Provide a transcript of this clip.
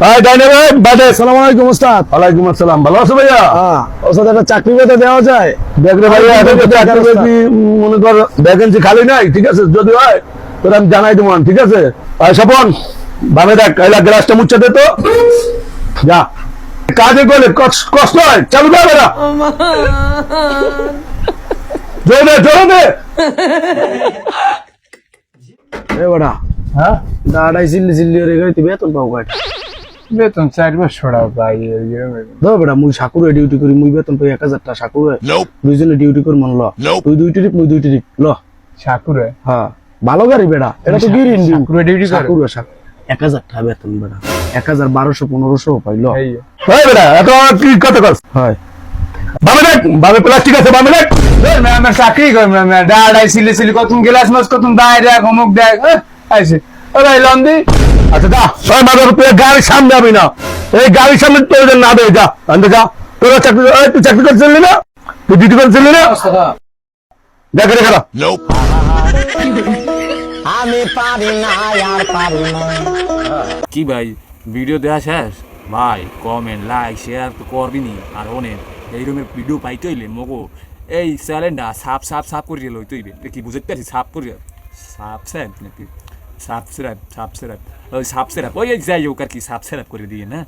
ভাই ডাইনে ভাই বাদে। আসসালামু আলাইকুম ওস্তাদ। ওয়ালাইকুম আসসালাম ভালো আছো ভাইয়া? হ্যাঁ ওস্তাদ একটা চাকরি দেওয়া যায়? দেখ রে ভাইয়া চাকরি। মনে কর ভ্যাকেন্সি খালি নাই ঠিক আছে? যদি হয় তোর আমি জানাই দেবো ঠিক আছে? আর স্বপন বামে দেখ এলা গ্লাসটা মুচ্ছে দে তো। যা। কাজে গেলে কষ্ট হয় চালু কর বেড়া জোরে দে জোরে দে। এ বড়া হ্যাঁ? দাঁড়াই চিল্লি চিল্লি রে গেলে তুই বেতন বেতন চার বছর পাই মুই সাকুরে ডিউটি করি মুই বেতন পাই এক হাজার টাকা সাকুরে দুইজনে ডিউটি করি মন ল তুই দুই ট্রিপ মুই দুই ট্রিপ ল। সাকুরে? হ্যাঁ। ভালো গাড়ি বেড়া এটা তো গিরিন সাকুরে ডিউটি করে? সাকুরে এক হাজার টাকা বেতন বেড়া এক হাজার বারোশো পনেরোশো পাইল হয় বেড়া এত কি কথা কর হয়। বামে দেখ বামে প্লাস্টিক আছে বামে দেখ। আমার চাকরি করি না দাঁড়াই সিলি সিলি কত গ্লাস মাছ কত বাইরে অমুক দেখ আইসে ও ভাই লন্দি আচ্ছা যা ছয় গাড়ির সামনে না। এই গাড়ির সামনে তোর না দে যা আনতে যা। তোরা চাকরি তুই চাকরি করে চললি না? তুই ডিউটি না? দেখ রে আমি পারি না আর পারি না। কি ভাই ভিডিও দেখা শেষ? ভাই কমেন্ট লাইক শেয়ার তো করবি নি আর অনেক। এই রকমের ভিডিও পাইতে হইলে মগো এই চ্যানেলটা সাপ সাপ সাপ করিয়ে লইতে হইবে। কি বুঝতে পারছি সাপ করিয়ে। সাবস্ক্রাইব নাকি? साफ़ सिरप साफ़ सिरप साफ़ सिरप ओइ जायो ओकर की साफ़ सिरप कर दिए ना?